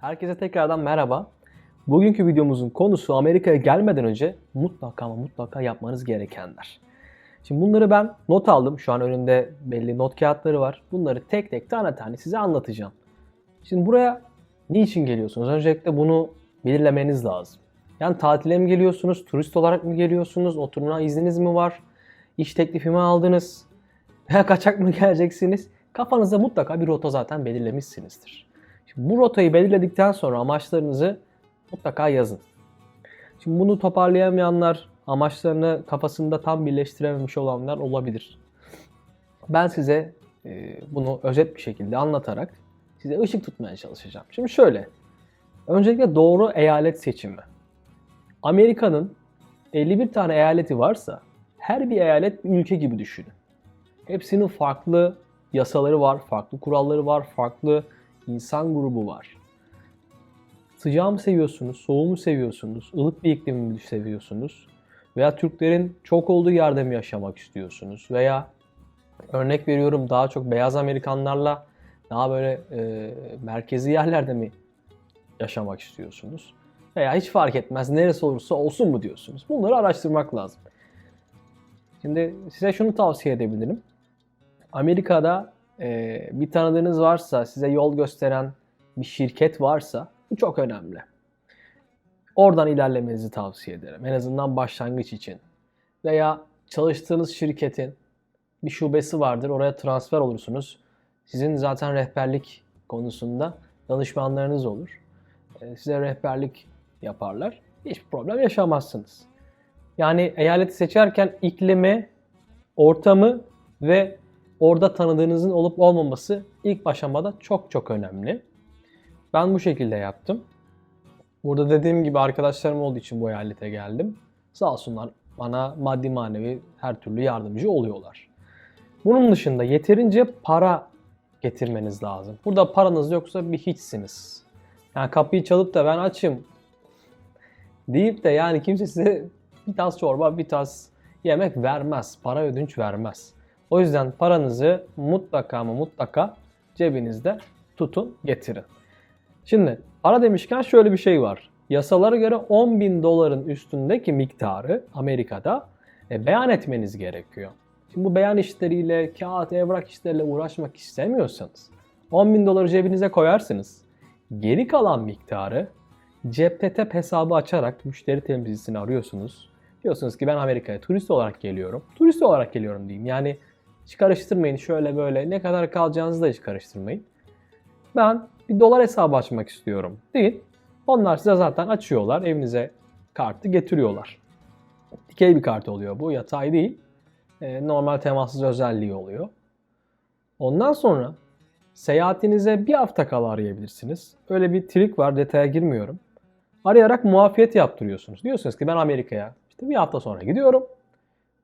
Herkese tekrardan merhaba. Bugünkü videomuzun konusu Amerika'ya gelmeden önce mutlaka ama mutlaka yapmanız gerekenler. Şimdi bunları ben not aldım. Şu an önümde belli not kağıtları var. Bunları tek tek tane tane size anlatacağım. Şimdi buraya niçin geliyorsunuz? Öncelikle bunu belirlemeniz lazım. Yani tatile mi geliyorsunuz? Turist olarak mı geliyorsunuz? Oturma izniniz mi var? İş teklifi mi aldınız? Veya kaçak mı geleceksiniz? Kafanızda mutlaka bir rota zaten belirlemişsinizdir. Şimdi bu rotayı belirledikten sonra amaçlarınızı mutlaka yazın. Şimdi bunu toparlayamayanlar, amaçlarını kafasında tam birleştirememiş olanlar olabilir. Ben size e, bunu özet bir şekilde anlatarak size ışık tutmaya çalışacağım. Şimdi şöyle. Öncelikle doğru eyalet seçimi. Amerika'nın 51 tane eyaleti varsa her bir eyalet bir ülke gibi düşünün. Hepsinin farklı yasaları var, farklı kuralları var, farklı insan grubu var. Sıcağı mı seviyorsunuz, soğuğu mu seviyorsunuz, ılık bir iklimi mi seviyorsunuz? Veya Türklerin çok olduğu yerde mi yaşamak istiyorsunuz? Veya örnek veriyorum daha çok beyaz Amerikanlarla daha böyle e, merkezi yerlerde mi yaşamak istiyorsunuz? Veya hiç fark etmez neresi olursa olsun mu diyorsunuz? Bunları araştırmak lazım. Şimdi size şunu tavsiye edebilirim. Amerika'da e, bir tanıdığınız varsa, size yol gösteren bir şirket varsa bu çok önemli. Oradan ilerlemenizi tavsiye ederim. En azından başlangıç için. Veya çalıştığınız şirketin bir şubesi vardır. Oraya transfer olursunuz. Sizin zaten rehberlik konusunda danışmanlarınız olur. E, Size rehberlik yaparlar. Hiçbir problem yaşamazsınız. Yani eyaleti seçerken iklimi, ortamı ve orada tanıdığınızın olup olmaması ilk aşamada çok çok önemli. Ben bu şekilde yaptım. Burada dediğim gibi arkadaşlarım olduğu için bu eyalete geldim. Sağ olsunlar bana maddi manevi her türlü yardımcı oluyorlar. Bunun dışında yeterince para getirmeniz lazım. Burada paranız yoksa bir hiçsiniz. Yani kapıyı çalıp da ben açım deyip de yani kimse size bir tas çorba, bir tas yemek vermez. Para ödünç vermez. O yüzden paranızı mutlaka ama mutlaka cebinizde tutun, getirin. Şimdi para demişken şöyle bir şey var. Yasalara göre 10 bin doların üstündeki miktarı Amerika'da e, beyan etmeniz gerekiyor. Şimdi bu beyan işleriyle, kağıt, evrak işleriyle uğraşmak istemiyorsanız 10 bin doları cebinize koyarsınız. Geri kalan miktarı CepTetep hesabı açarak müşteri temsilcisini arıyorsunuz. Diyorsunuz ki ben Amerika'ya turist olarak geliyorum. Turist olarak geliyorum diyeyim. Yani hiç karıştırmayın şöyle böyle ne kadar kalacağınızı da hiç karıştırmayın. Ben bir dolar hesabı açmak istiyorum değil. Onlar size zaten açıyorlar. Evinize kartı getiriyorlar. Dikey bir kart oluyor bu. Yatay değil. Ee, normal temassız özelliği oluyor. Ondan sonra seyahatinize bir hafta kala arayabilirsiniz. Öyle bir trik var. Detaya girmiyorum. Arayarak muafiyet yaptırıyorsunuz. Diyorsunuz ki ben Amerika'ya işte bir hafta sonra gidiyorum.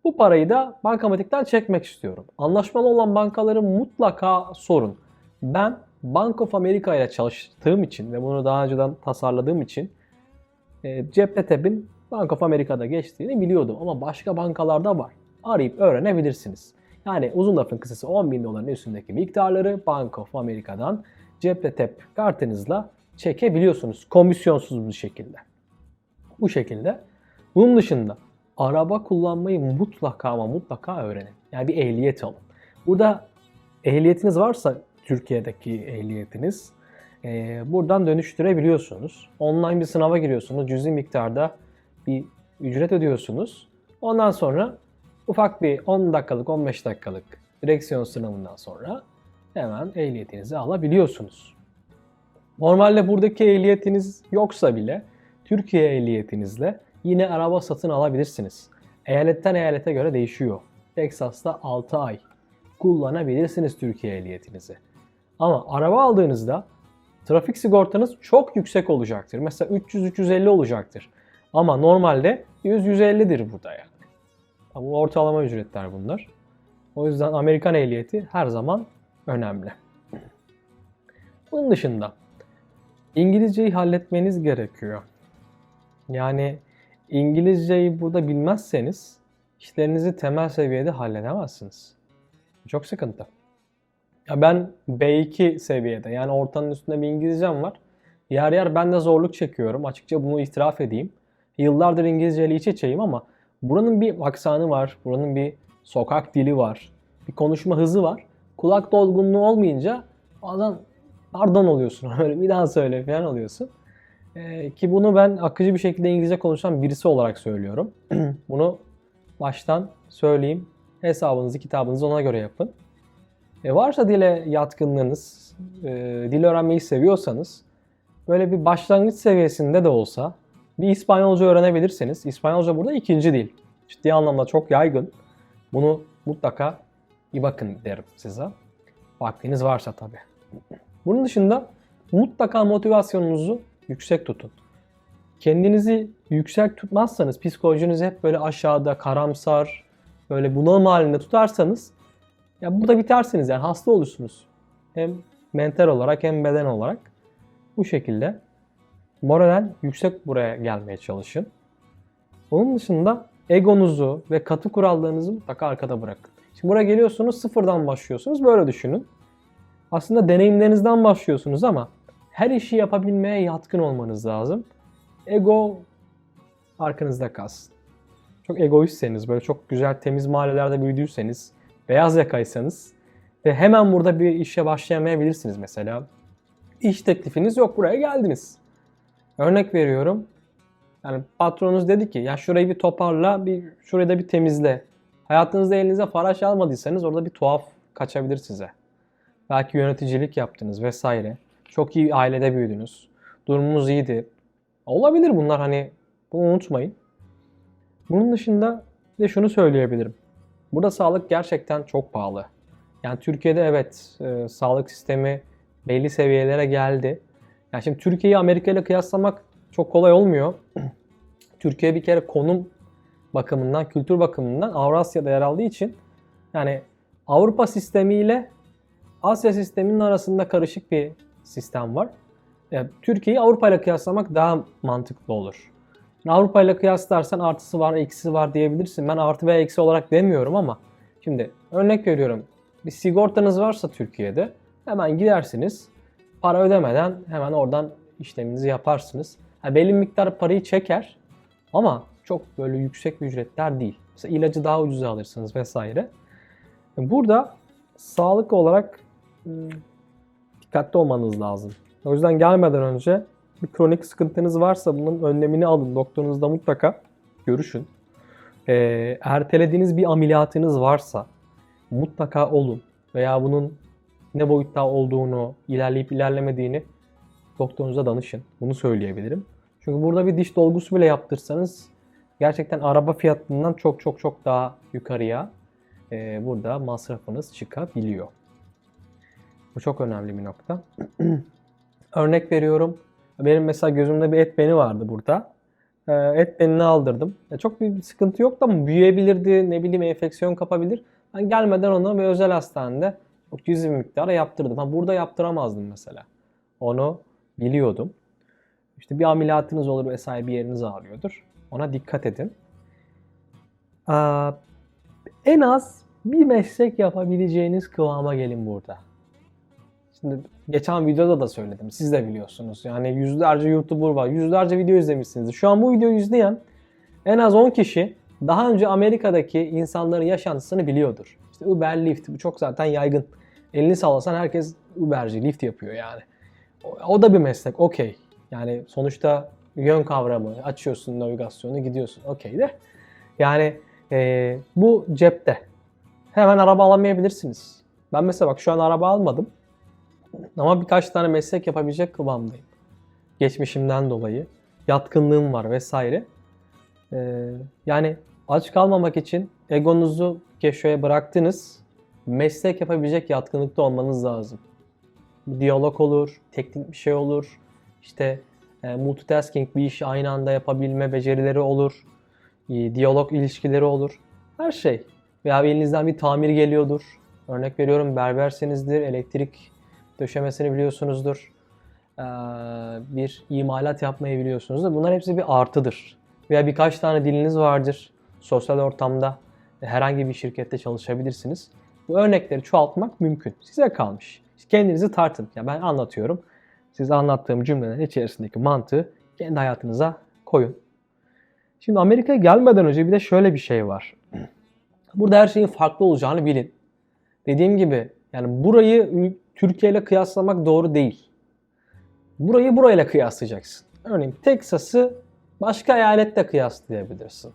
Bu parayı da bankamatikten çekmek istiyorum. Anlaşmalı olan bankaları mutlaka sorun. Ben Bank of America ile çalıştığım için ve bunu daha önceden tasarladığım için e, CepTetep'in Bank of America'da geçtiğini biliyordum. Ama başka bankalarda var. Arayıp öğrenebilirsiniz. Yani uzun lafın kısası 10 bin doların üstündeki miktarları Bank of America'dan CepTetep kartınızla çekebiliyorsunuz. Komisyonsuz bir şekilde. Bu şekilde. Bunun dışında araba kullanmayı mutlaka ama mutlaka öğrenin. Yani bir ehliyet alın. Burada ehliyetiniz varsa Türkiye'deki ehliyetiniz e, buradan dönüştürebiliyorsunuz. Online bir sınava giriyorsunuz. Cüzi miktarda bir ücret ödüyorsunuz. Ondan sonra ufak bir 10 dakikalık 15 dakikalık direksiyon sınavından sonra hemen ehliyetinizi alabiliyorsunuz. Normalde buradaki ehliyetiniz yoksa bile Türkiye ehliyetinizle yine araba satın alabilirsiniz. Eyaletten eyalete göre değişiyor. Texas'ta 6 ay kullanabilirsiniz Türkiye ehliyetinizi. Ama araba aldığınızda trafik sigortanız çok yüksek olacaktır. Mesela 300-350 olacaktır. Ama normalde 100-150'dir burada yani. Bu ortalama ücretler bunlar. O yüzden Amerikan ehliyeti her zaman önemli. Bunun dışında İngilizceyi halletmeniz gerekiyor. Yani İngilizceyi burada bilmezseniz işlerinizi temel seviyede halledemezsiniz. Çok sıkıntı. Ya ben B2 seviyede yani ortanın üstünde bir İngilizcem var. Yer yer ben de zorluk çekiyorum. Açıkça bunu itiraf edeyim. Yıllardır İngilizceyle iç içeyim ama buranın bir aksanı var. Buranın bir sokak dili var. Bir konuşma hızı var. Kulak dolgunluğu olmayınca bazen pardon oluyorsun. Öyle bir daha söyle falan oluyorsun. Ee, ki bunu ben akıcı bir şekilde İngilizce konuşan birisi olarak söylüyorum. bunu baştan söyleyeyim. Hesabınızı, kitabınızı ona göre yapın. E varsa dile yatkınlığınız, e, dil öğrenmeyi seviyorsanız böyle bir başlangıç seviyesinde de olsa bir İspanyolca öğrenebilirsiniz. İspanyolca burada ikinci dil. Ciddi anlamda çok yaygın. Bunu mutlaka bir bakın derim size. Vaktiniz varsa tabii. Bunun dışında mutlaka motivasyonunuzu yüksek tutun. Kendinizi yüksek tutmazsanız, psikolojinizi hep böyle aşağıda, karamsar, böyle bunalım halinde tutarsanız ya burada bitersiniz yani hasta olursunuz. Hem mental olarak hem beden olarak. Bu şekilde moralen yüksek buraya gelmeye çalışın. Onun dışında egonuzu ve katı kurallarınızı mutlaka arkada bırakın. Şimdi buraya geliyorsunuz sıfırdan başlıyorsunuz böyle düşünün. Aslında deneyimlerinizden başlıyorsunuz ama her işi yapabilmeye yatkın olmanız lazım. Ego arkanızda kalsın. Çok egoistseniz, böyle çok güzel temiz mahallelerde büyüdüyseniz, beyaz yakaysanız ve hemen burada bir işe başlayamayabilirsiniz mesela. İş teklifiniz yok buraya geldiniz. Örnek veriyorum. Yani patronunuz dedi ki ya şurayı bir toparla, bir şurayı da bir temizle. Hayatınızda elinize faraş almadıysanız orada bir tuhaf kaçabilir size. Belki yöneticilik yaptınız vesaire. Çok iyi bir ailede büyüdünüz. Durumunuz iyiydi. Olabilir bunlar hani bunu unutmayın. Bunun dışında de şunu söyleyebilirim. Burada sağlık gerçekten çok pahalı. Yani Türkiye'de evet e, sağlık sistemi belli seviyelere geldi. Yani şimdi Türkiye'yi Amerika ile kıyaslamak çok kolay olmuyor. Türkiye bir kere konum bakımından, kültür bakımından Avrasya'da yer aldığı için yani Avrupa sistemiyle Asya sisteminin arasında karışık bir sistem var. Yani Türkiye'yi Avrupa ile kıyaslamak daha mantıklı olur. Yani Avrupa ile kıyaslarsan artısı var, eksisi var diyebilirsin. Ben artı veya eksi olarak demiyorum ama şimdi örnek veriyorum. Bir sigortanız varsa Türkiye'de hemen gidersiniz. Para ödemeden hemen oradan işleminizi yaparsınız. Ha, belli miktar parayı çeker ama çok böyle yüksek ücretler değil. Mesela ilacı daha ucuza alırsınız vesaire. Burada sağlık olarak ım, dikkatli olmanız lazım. O yüzden gelmeden önce bir kronik sıkıntınız varsa bunun önlemini alın. Doktorunuzla mutlaka görüşün. Ee, ertelediğiniz bir ameliyatınız varsa mutlaka olun. Veya bunun ne boyutta olduğunu, ilerleyip ilerlemediğini doktorunuza danışın. Bunu söyleyebilirim. Çünkü burada bir diş dolgusu bile yaptırsanız gerçekten araba fiyatından çok çok çok daha yukarıya e, burada masrafınız çıkabiliyor. Bu çok önemli bir nokta. Örnek veriyorum. Benim mesela gözümde bir et beni vardı burada. E, et benini aldırdım. Çok bir sıkıntı yoktu ama büyüyebilirdi, ne bileyim enfeksiyon kapabilir. Ben gelmeden onu bir özel hastanede çok cüzi bir miktara yaptırdım. Ha, burada yaptıramazdım mesela. Onu biliyordum. İşte bir ameliyatınız olur vesaire bir yeriniz ağrıyordur. Ona dikkat edin. Aa, en az bir meslek yapabileceğiniz kıvama gelin burada. Şimdi geçen videoda da söyledim. Siz de biliyorsunuz. Yani yüzlerce YouTuber var. Yüzlerce video izlemişsiniz. Şu an bu videoyu izleyen en az 10 kişi daha önce Amerika'daki insanların yaşantısını biliyordur. İşte Uber, Lyft bu çok zaten yaygın. Elini sallasan herkes Uberci, Lyft yapıyor yani. O, o da bir meslek, okey. Yani sonuçta yön kavramı, açıyorsun navigasyonu, gidiyorsun, okey de. Yani e, bu cepte. Hemen araba alamayabilirsiniz. Ben mesela bak şu an araba almadım. Ama birkaç tane meslek yapabilecek kıvamdayım. Geçmişimden dolayı. Yatkınlığım var vesaire. Ee, yani aç kalmamak için egonuzu keşfeye bıraktınız. Meslek yapabilecek yatkınlıkta olmanız lazım. Diyalog olur, teknik bir şey olur. İşte e, multitasking bir işi aynı anda yapabilme becerileri olur. E, diyalog ilişkileri olur. Her şey. Veya elinizden bir tamir geliyordur. Örnek veriyorum berbersenizdir, elektrik döşemesini biliyorsunuzdur. Ee, bir imalat yapmayı biliyorsunuzdur. Bunlar hepsi bir artıdır. Veya birkaç tane diliniz vardır. Sosyal ortamda herhangi bir şirkette çalışabilirsiniz. Bu örnekleri çoğaltmak mümkün. Size kalmış. Kendinizi tartın. Ya ben anlatıyorum. size anlattığım cümlelerin içerisindeki mantığı kendi hayatınıza koyun. Şimdi Amerika'ya gelmeden önce bir de şöyle bir şey var. Burada her şeyin farklı olacağını bilin. Dediğim gibi yani burayı Türkiye ile kıyaslamak doğru değil. Burayı burayla kıyaslayacaksın. Örneğin Texas'ı başka eyaletle kıyaslayabilirsin.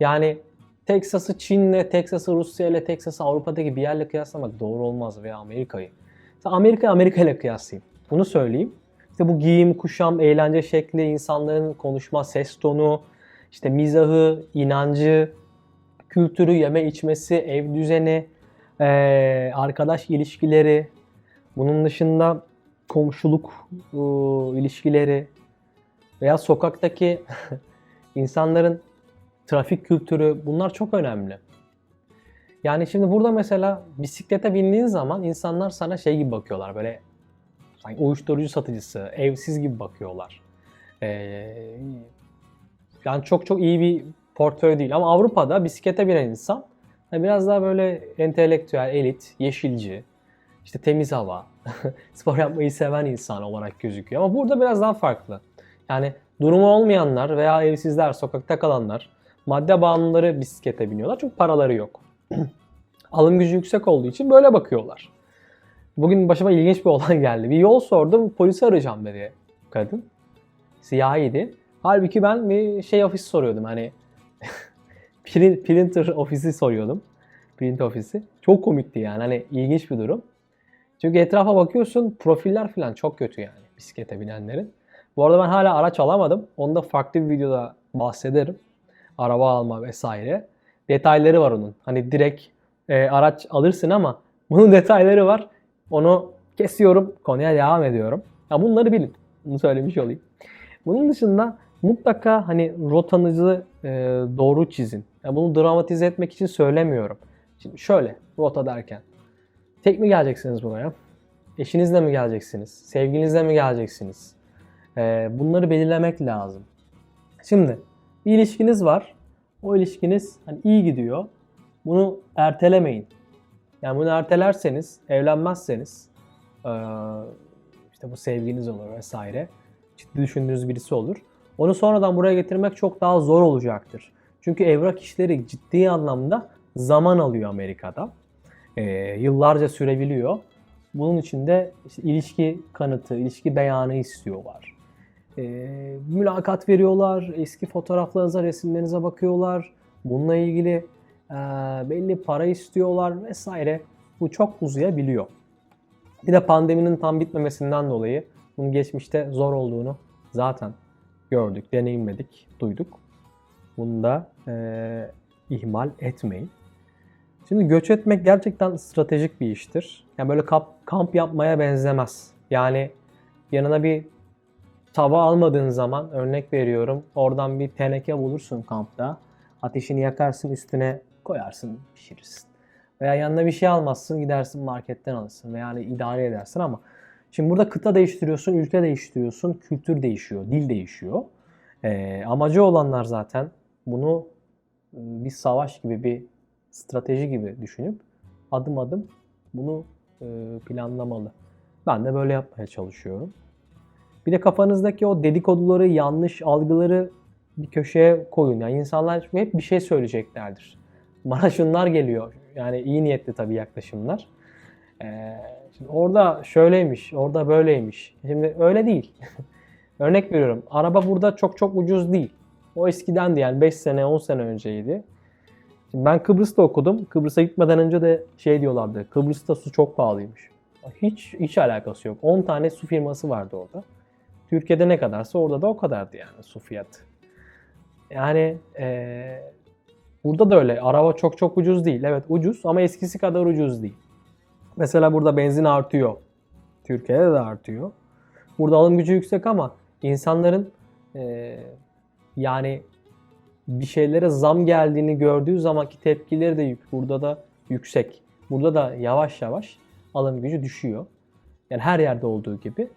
Yani Texas'ı Çin'le, Texas'ı Rusya ile, Texas'ı Avrupa'daki bir yerle kıyaslamak doğru olmaz veya Amerika'yı. Amerika'yı Amerika ile kıyaslayayım. Bunu söyleyeyim. İşte bu giyim, kuşam, eğlence şekli, insanların konuşma, ses tonu, işte mizahı, inancı, kültürü, yeme içmesi, ev düzeni, arkadaş ilişkileri, bunun dışında komşuluk e, ilişkileri veya sokaktaki insanların trafik kültürü bunlar çok önemli. Yani şimdi burada mesela bisiklete bindiğin zaman insanlar sana şey gibi bakıyorlar böyle sanki uyuşturucu satıcısı, evsiz gibi bakıyorlar. Ee, yani çok çok iyi bir portföy değil ama Avrupa'da bisiklete binen insan biraz daha böyle entelektüel, elit, yeşilci, işte temiz hava, spor yapmayı seven insan olarak gözüküyor. Ama burada biraz daha farklı. Yani durumu olmayanlar veya evsizler, sokakta kalanlar, madde bağımlıları bisiklete biniyorlar çünkü paraları yok. Alım gücü yüksek olduğu için böyle bakıyorlar. Bugün başıma ilginç bir olay geldi. Bir yol sordum, polisi arayacağım dedi kadın. Siyahiydi. Halbuki ben bir şey ofisi soruyordum hani printer ofisi soruyordum. Print ofisi. Çok komikti yani hani ilginç bir durum. Çünkü etrafa bakıyorsun profiller falan çok kötü yani bisiklete binenlerin. Bu arada ben hala araç alamadım. Onu da farklı bir videoda bahsederim. Araba alma vesaire. Detayları var onun. Hani direkt e, araç alırsın ama bunun detayları var. Onu kesiyorum. Konuya devam ediyorum. Ya bunları bilin. Bunu söylemiş olayım. Bunun dışında mutlaka hani rotanızı e, doğru çizin. Ya bunu dramatize etmek için söylemiyorum. Şimdi şöyle rota derken. Tek mi geleceksiniz buraya? Eşinizle mi geleceksiniz? Sevgilinizle mi geleceksiniz? E, bunları belirlemek lazım. Şimdi bir ilişkiniz var. O ilişkiniz hani iyi gidiyor. Bunu ertelemeyin. Yani bunu ertelerseniz, evlenmezseniz işte bu sevginiz olur vesaire. Ciddi düşündüğünüz birisi olur. Onu sonradan buraya getirmek çok daha zor olacaktır. Çünkü evrak işleri ciddi anlamda zaman alıyor Amerika'da. Ee, yıllarca sürebiliyor. Bunun için de işte ilişki kanıtı, ilişki beyanı istiyorlar. Ee, mülakat veriyorlar, eski fotoğraflarınıza, resimlerinize bakıyorlar. Bununla ilgili e, belli para istiyorlar vesaire. Bu çok uzayabiliyor. Bir de pandeminin tam bitmemesinden dolayı bunun geçmişte zor olduğunu zaten gördük, deneyimledik, duyduk. Bunu da e, ihmal etmeyin. Şimdi göç etmek gerçekten stratejik bir iştir. Yani böyle kamp, kamp yapmaya benzemez. Yani yanına bir tava almadığın zaman örnek veriyorum oradan bir teneke bulursun kampta. Ateşini yakarsın üstüne koyarsın pişirirsin. Veya yanına bir şey almazsın gidersin marketten alırsın veya yani idare edersin ama şimdi burada kıta değiştiriyorsun, ülke değiştiriyorsun, kültür değişiyor, dil değişiyor. Ee, amacı olanlar zaten bunu e, bir savaş gibi bir strateji gibi düşünüp adım adım bunu e, planlamalı. Ben de böyle yapmaya çalışıyorum. Bir de kafanızdaki o dedikoduları, yanlış algıları bir köşeye koyun. Yani insanlar hep bir şey söyleyeceklerdir. Bana şunlar geliyor. Yani iyi niyetli tabii yaklaşımlar. Ee, şimdi orada şöyleymiş, orada böyleymiş. Şimdi öyle değil. Örnek veriyorum. Araba burada çok çok ucuz değil. O eskidendi yani 5 sene 10 sene önceydi. Şimdi ben Kıbrıs'ta okudum. Kıbrıs'a gitmeden önce de şey diyorlardı. Kıbrıs'ta su çok pahalıymış. Hiç hiç alakası yok. 10 tane su firması vardı orada. Türkiye'de ne kadarsa orada da o kadardı yani su fiyatı. Yani ee, burada da öyle. Araba çok çok ucuz değil. Evet ucuz ama eskisi kadar ucuz değil. Mesela burada benzin artıyor. Türkiye'de de artıyor. Burada alım gücü yüksek ama insanların ee, yani bir şeylere zam geldiğini gördüğü zamanki tepkileri de burada da yüksek. Burada da yavaş yavaş alım gücü düşüyor. Yani her yerde olduğu gibi.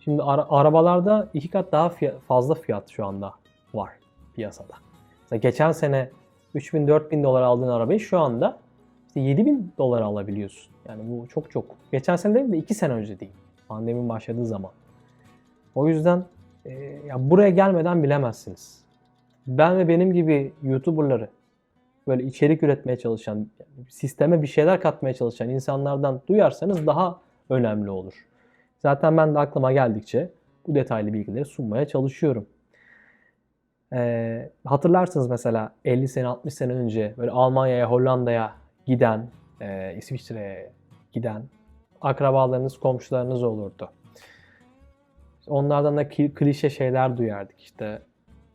Şimdi ara, arabalarda iki kat daha fiyat, fazla fiyat şu anda var piyasada. Mesela geçen sene 3000-4000 dolar aldığın arabayı şu anda işte 7000 dolara alabiliyorsun. Yani bu çok çok. Geçen sene değil de 2 sene önce değil. Pandemin başladığı zaman. O yüzden e, ya buraya gelmeden bilemezsiniz. Ben ve benim gibi YouTuber'ları böyle içerik üretmeye çalışan, sisteme bir şeyler katmaya çalışan insanlardan duyarsanız daha önemli olur. Zaten ben de aklıma geldikçe bu detaylı bilgileri sunmaya çalışıyorum. Ee, hatırlarsınız mesela 50 sene 60 sene önce böyle Almanya'ya Hollanda'ya giden e, İsviçre'ye giden akrabalarınız komşularınız olurdu. Onlardan da klişe şeyler duyardık işte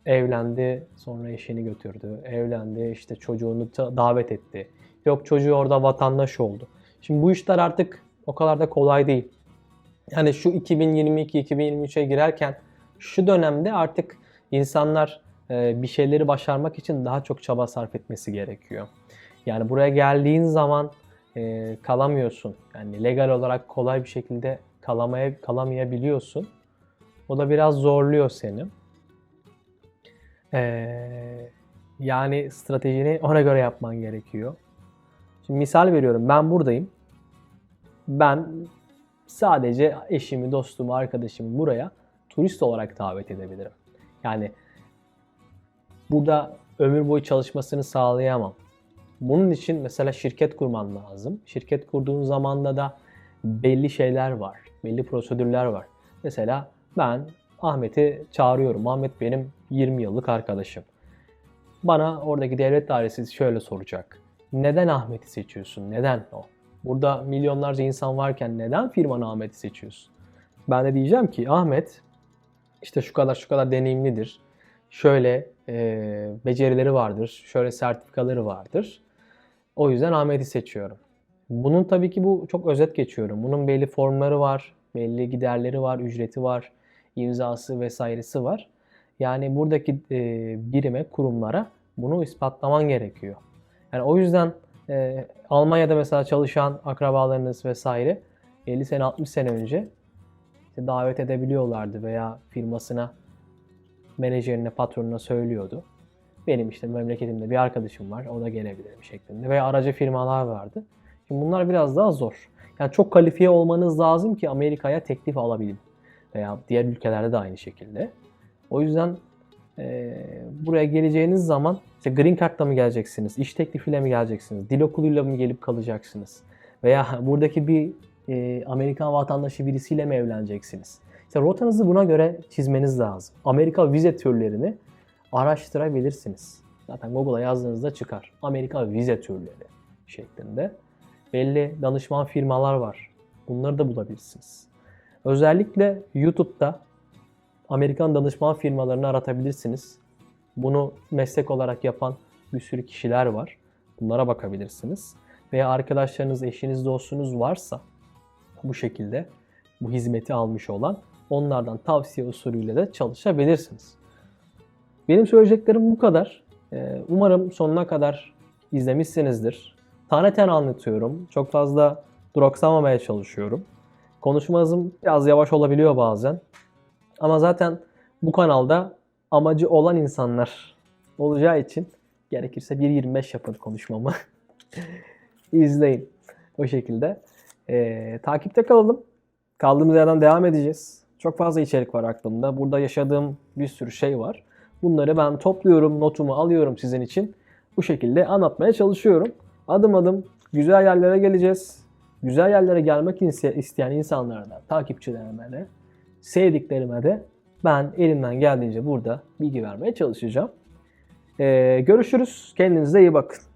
evlendi sonra eşini götürdü evlendi işte çocuğunu davet etti yok çocuğu orada vatandaş oldu. Şimdi bu işler artık o kadar da kolay değil. Yani şu 2022-2023'e girerken şu dönemde artık insanlar e, bir şeyleri başarmak için daha çok çaba sarf etmesi gerekiyor. Yani buraya geldiğin zaman e, kalamıyorsun. Yani legal olarak kolay bir şekilde kalamaya kalamayabiliyorsun. O da biraz zorluyor seni. E, yani stratejini ona göre yapman gerekiyor. Şimdi misal veriyorum. Ben buradayım. Ben sadece eşimi, dostumu, arkadaşımı buraya turist olarak davet edebilirim. Yani burada ömür boyu çalışmasını sağlayamam. Bunun için mesela şirket kurman lazım. Şirket kurduğun zamanda da belli şeyler var, belli prosedürler var. Mesela ben Ahmet'i çağırıyorum. Ahmet benim 20 yıllık arkadaşım. Bana oradaki devlet dairesi şöyle soracak. Neden Ahmet'i seçiyorsun? Neden o? Burada milyonlarca insan varken neden firman Ahmet'i seçiyorsun? Ben de diyeceğim ki Ahmet işte şu kadar şu kadar deneyimlidir. Şöyle e, becerileri vardır. Şöyle sertifikaları vardır. O yüzden Ahmet'i seçiyorum. Bunun tabii ki bu çok özet geçiyorum. Bunun belli formları var, belli giderleri var, ücreti var, imzası vesairesi var. Yani buradaki e, birime, kurumlara bunu ispatlaman gerekiyor. Yani o yüzden e, Almanya'da mesela çalışan akrabalarınız vesaire 50 sene 60 sene önce işte davet edebiliyorlardı veya firmasına menajerine, patronuna söylüyordu. Benim işte memleketimde bir arkadaşım var, o da gelebilirim şeklinde. Veya aracı firmalar vardı. Şimdi bunlar biraz daha zor. Yani çok kalifiye olmanız lazım ki Amerika'ya teklif alabilin. Veya diğer ülkelerde de aynı şekilde. O yüzden e, buraya geleceğiniz zaman işte green card'la mı geleceksiniz, iş teklifiyle mi geleceksiniz, dil okuluyla mı gelip kalacaksınız? Veya buradaki bir e, Amerikan vatandaşı birisiyle mi evleneceksiniz? İşte rotanızı buna göre çizmeniz lazım. Amerika vize türlerini araştırabilirsiniz. Zaten Google'a yazdığınızda çıkar. Amerika vize türleri şeklinde. Belli danışman firmalar var. Bunları da bulabilirsiniz. Özellikle YouTube'da Amerikan danışman firmalarını aratabilirsiniz. Bunu meslek olarak yapan bir sürü kişiler var. Bunlara bakabilirsiniz. Veya arkadaşlarınız, eşiniz, dostunuz varsa bu şekilde bu hizmeti almış olan onlardan tavsiye usulüyle de çalışabilirsiniz. Benim söyleyeceklerim bu kadar. Ee, Umarım sonuna kadar izlemişsinizdir. Tane tane anlatıyorum. Çok fazla duraksamamaya çalışıyorum. Konuşma hızım biraz yavaş olabiliyor bazen. Ama zaten bu kanalda amacı olan insanlar olacağı için gerekirse 1.25 yapın konuşmamı. İzleyin. O şekilde. Ee, takipte kalalım. Kaldığımız yerden devam edeceğiz. Çok fazla içerik var aklımda. Burada yaşadığım bir sürü şey var. Bunları ben topluyorum, notumu alıyorum sizin için. Bu şekilde anlatmaya çalışıyorum. Adım adım güzel yerlere geleceğiz. Güzel yerlere gelmek iste- isteyen insanlara da, takipçilerime de, sevdiklerime de ben elimden geldiğince burada bilgi vermeye çalışacağım. Ee, görüşürüz. Kendinize iyi bakın.